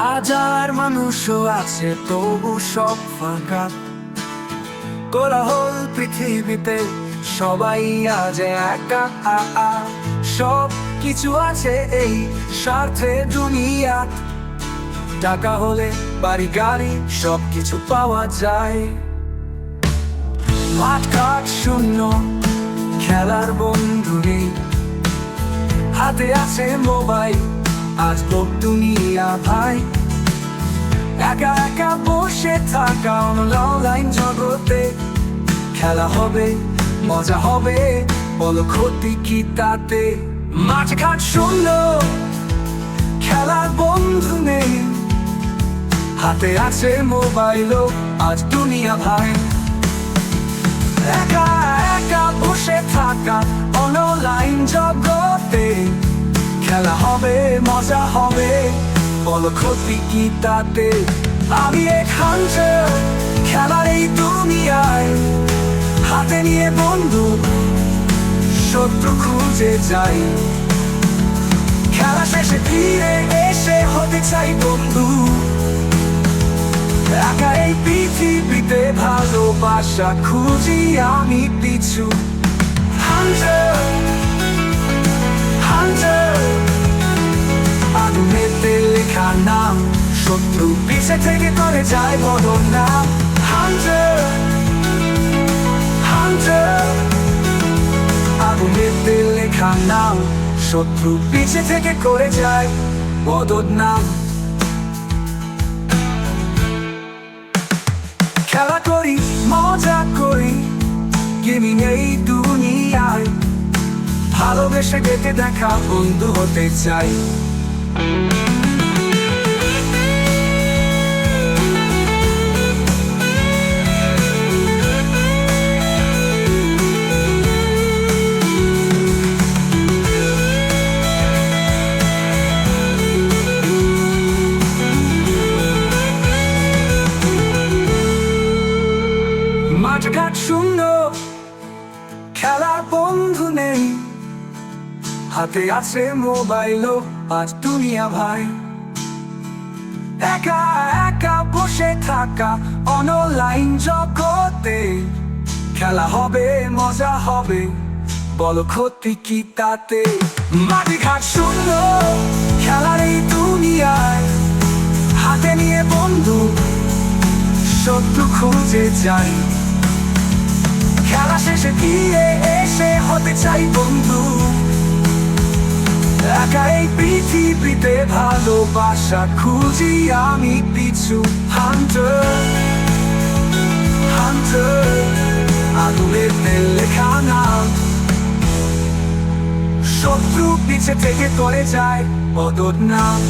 হাজার মানুষও আছে, তবু সব ফাঁকা। কোলাহল পৃথিবীতে সবাই আজ একা। সব কিছু আছে এই স্বার্থে দুনিয়া টাকা হলে বাড়ি, গাড়ি, সব কিছু পাওয়া যায়। মাঠ ঘাট শূন্য, খেলার বন্ধু নেই। হাতে আছে মোবাইল আজ লোক দুনিয়া ভাই। একা একা বসে থাকা অনলাইন জগতে খেলা হবে, মজা হবে, বলো ক্ষতি কি তাতে? মাঠ ঘাট শূন্য, খেলার বন্ধু নেই। হাতে আছে মোবাইলও, আজ দুনিয়া ভাই। একা একা বসে থাকা অনলাইন জগতে খেলা হবে, মজা হবে। বলো ক্ষতি কি তাতে? আমি এখানটা খেলার এই দুনিয়ায় হাতে নিয়ে বন্ধু, শত্রু খুঁজে যাই খেলা শেষে ফিরে এসে হতে চাই বন্ধু। একা এই পৃথিবীতে ভালোবাসা খুঁজি আমি পিছু। নাম শত্রু পিছে থেকে করে যায় বদল নাম। Hunter Hunter. আগুনেতে লেখা নাম। শত্রু পিছে থেকে করে যায় বদল নাম। খেলা করি, মজা করি, গেমিং এই দুনিয়ায়। ভালোবেসে ডেকে দেখা বন্ধু হতে চাই। মাঠঘাট শূন্য। খেলার বন্ধু নেই। হাতে আছে মোবাইলও আজ দুনিয়া ভাই। একা একা বসে থাকা অনলাইন জগতে। খেলা হবে, মজা হবে, বলো ক্ষতি কি তাতে? মাটি ঘাট শূন্য, খেলার এই দুনিয়ায়। হাতে নিয়ে বন্ধু, শত্রু খুঁজে যাই। খেলা এসে হতে চাই বন্ধু। একা পৃথিবীতে ভালোবাসা খুঁজি আমি পিছু। হান্টার হান্টার, আগুনের লেখা নাম শত্রু পিছে থেকে করে যায় বদর নাম।